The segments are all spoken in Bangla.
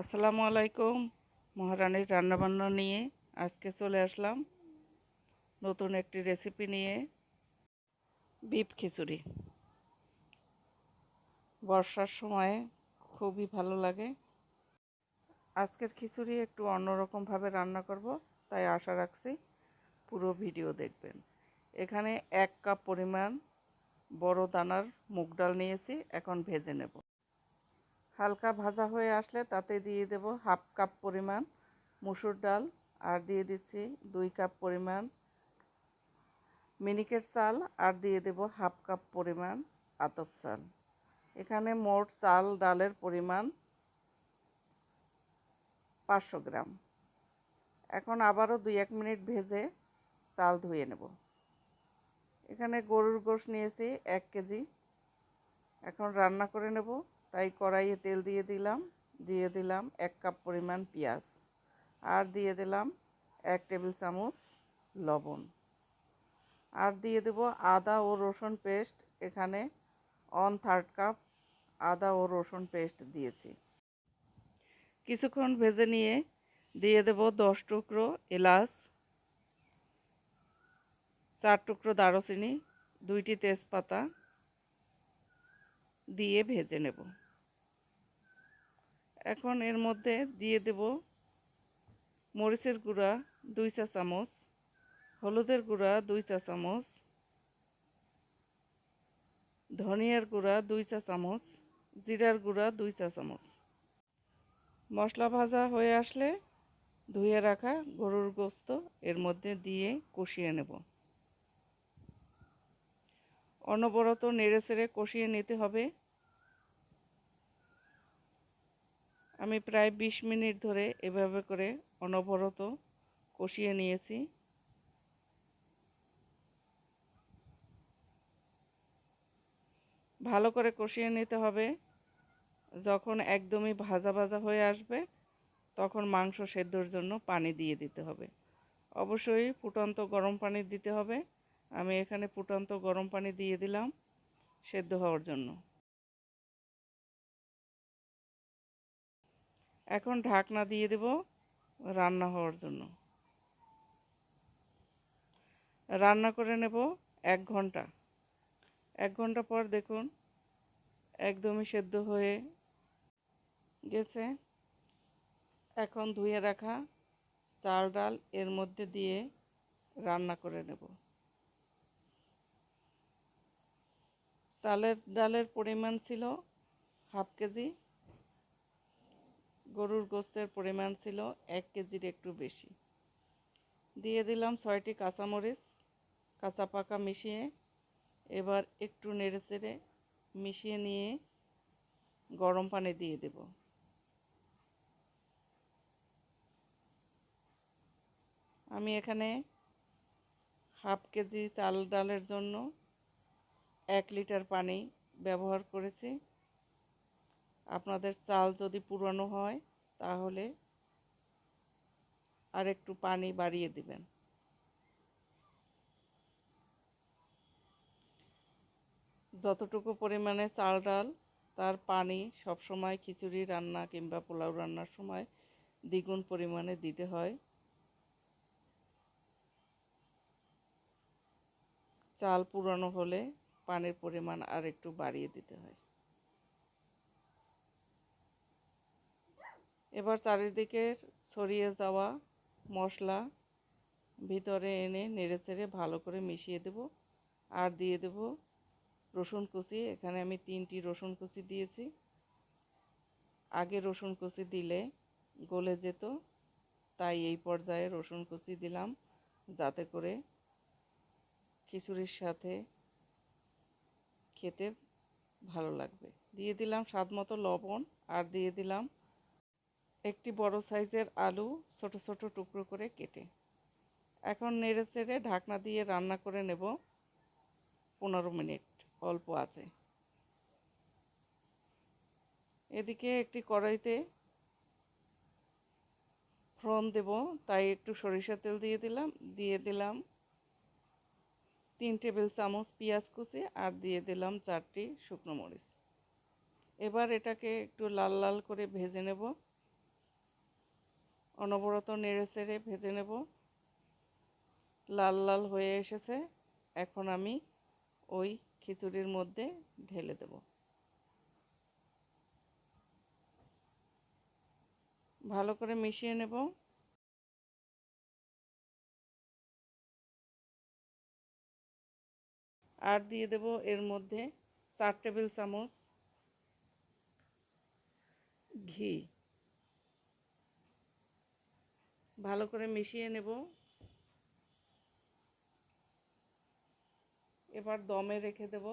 আসসালামু আলাইকুম, মহারানীর রান্নাবান্না নিয়ে আজকে চলে আসলাম নতুন একটি রেসিপি নিয়ে বিপ খিচুড়ি। বর্ষার সময়ে খুবই ভালো লাগে। আজকের খিচুড়ি একটু অন্যরকমভাবে রান্না করব, তাই আশা রাখছি পুরো ভিডিও দেখবেন। এখানে এক কাপ পরিমাণ বড় দানার মুগ ডাল নিয়েছি, এখন ভেজে নেব। হালকা ভাজা হয়ে আসলে তাতে দিয়ে দেব হাফ কাপ পরিমাণ মুসুর ডাল। আর দিয়ে দিচ্ছি দুই কাপ পরিমাণ মিনিকেট চাল। আর দিয়ে দেব হাফ কাপ পরিমাণ আতপ চাল। এখানে মোট চাল ডালের পরিমাণ পাঁচশো গ্রাম। এখন আবারও দুই এক মিনিট ভেজে চাল ধুয়ে নেব। এখানে গরুর গোশ নিয়েছি এক কেজি। এখন রান্না করে নেব। তাই কড়াইয়ে তেল দিয়ে দিলাম দিয়ে দিলাম এক কাপ পরিমাণ পেঁয়াজ আর দিয়ে দিলাম এক টেবিল চামচ লবণ। আর দিয়ে দেব আদা ও রসুন পেস্ট, এখানে অন থার্ড কাপ আদা ও রসুন পেস্ট দিয়েছি। কিছুক্ষণ ভেজে নিয়ে দিয়ে দেব দশ টুকরো এলাচ, চার টুকরো দারচিনি, দুইটি তেজপাতা দিয়ে ভেজে নেব। এখন এর মধ্যে দিয়ে দেব মরিচের গুঁড়া দুই চা চামচ, হলুদের গুঁড়া দুই চা চামচ, ধনিয়ার গুঁড়া দুই চা চামচ, জিরার গুঁড়া দুই চা চামচ। মশলা ভাজা হয়ে আসলে ধুয়ে রাখা গরুর গোস্ত এর মধ্যে দিয়ে কষিয়ে নেব। অনবরত নেড়ে চেড়ে কষিয়ে নিতে হবে। আমি প্রায় বিশ মিনিট ধরে এভাবে করে অনবরত কষিয়ে নিয়েছি। ভালো করে কষিয়ে নিতে হবে। যখন একদমই ভাজা ভাজা হয়ে আসবে, তখন মাংস সেদ্ধর জন্য পানি দিয়ে দিতে হবে। অবশ্যই ফুটন্ত গরম পানি দিতে হবে। আমি এখানে ফুটন্ত গরম পানি দিয়ে দিলাম সেদ্ধ হওয়ার জন্য। এখন ঢাকনা দিয়ে দেব রান্না হওয়ার জন্য। রান্না করে নেব এক ঘণ্টা। এক ঘণ্টা পর দেখুন একদমই সেদ্ধ হয়ে গেছে। এখন ধুয়ে রাখা চাল ডাল এর মধ্যে দিয়ে রান্না করে নেব। চালের ডালের পরিমাণ ছিল হাফ কেজি। গরুর গোস্তের পরিমাণ ছিল এক কেজির একটু বেশি। দিয়ে দিলাম ছয়টি কাঁচামরিচ, কাঁচা পাকা মিশিয়ে এবার একটু নেড়ে চেড়ে মিশিয়ে নিয়ে গরম পানি দিয়ে দেব। আমি এখানে হাফ কেজি চাল ডালের জন্য এক লিটার পানি ব্যবহার করেছি। আপনাদের চাল যদি পুরানো হয়, তাহলে আর একটু পানি বাড়িয়ে দিবেন। যতটুকু পরিমাণে চাল ডাল, তার পানি সবসময় খিচুড়ি রান্না কিংবা পোলাও রান্নার সময় দ্বিগুণ পরিমাণে দিতে হয়। চাল পুরানো হলে পানির পরিমাণ আর একটু বাড়িয়ে দিতে হয়। এবার চারিদিকে ছড়িয়ে যাওয়া মশলা ভিতরে এনে নেড়ে চেড়ে ভালো করে মিশিয়ে দেব। আর দিয়ে দেব রসুন কুচি। এখানে আমি তিনটি রসুন কুচি দিয়েছি। আগে রসুন কুচি দিলে গলে যেত, তাই এই পর্যায়ে রসুন কুচি দিলাম যাতে করে খিচুড়ির সাথে খেতে ভালো লাগবে। দিয়ে দিলাম স্বাদ মতো লবণ আর দিয়ে দিলাম একটি বড় সাইজের আলু ছোট ছোট টুকরো করে কেটে। এখন নেড়ে চেড়ে ঢাকনা দিয়ে রান্না করে নেব পনেরো মিনিট, অল্প আছে। এদিকে একটি কড়াইতে ফ্রন দেব, তাই একটু সরিষা তেল দিয়ে দিলাম দিয়ে দিলাম তিন টেবিল চামচ পেঁয়াজ কুচি আর দিয়ে দিলাম চারটি শুকনো মরিচ। এবার এটাকে একটু লাল লাল করে ভেজে নেব। অনবরত নেড়ে চেড়ে ভেজে নেব। লাল লাল হয়ে এসেছে। এখন আমি ওই খিচুড়ির মধ্যে ঢেলে দেব। ভালো করে মিশিয়ে নেব। আর দিয়ে দেব এর মধ্যে চার টেবিল চামচ ঘি। ভালো করে মিশিয়ে নেব। এবার দমে রেখে দেব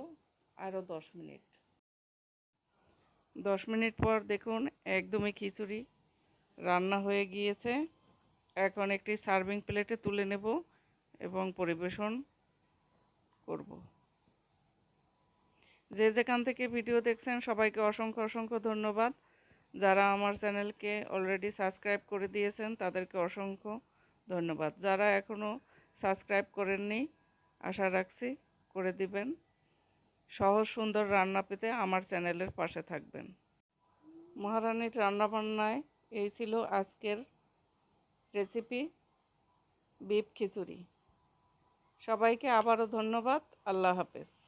আরও দশ মিনিট। দশ মিনিট পর দেখুন একদমই খিচুড়ি রান্না হয়ে গিয়েছে। এখন একটি সার্ভিং প্লেটে তুলে নেব এবং পরিবেশন করব। যে যেখান থেকে ভিডিও দেখছেন সবাইকে অসংখ্য অসংখ্য ধন্যবাদ। যারা আমার চ্যানেলকে অলরেডি সাবস্ক্রাইব করে দিয়েছেন, তাদেরকে অসংখ্য ধন্যবাদ। যারা এখনও সাবস্ক্রাইব করেননি, আশা রাখছি করে দিবেন। সহজ সুন্দর রান্না পেতে আমার চ্যানেলের পাশে থাকবেন। মহারানীর রান্নাবান্নায় এই ছিল আজকের রেসিপি বিপ খিচুড়ি। সবাইকে আবারও ধন্যবাদ। আল্লাহ হাফেজ।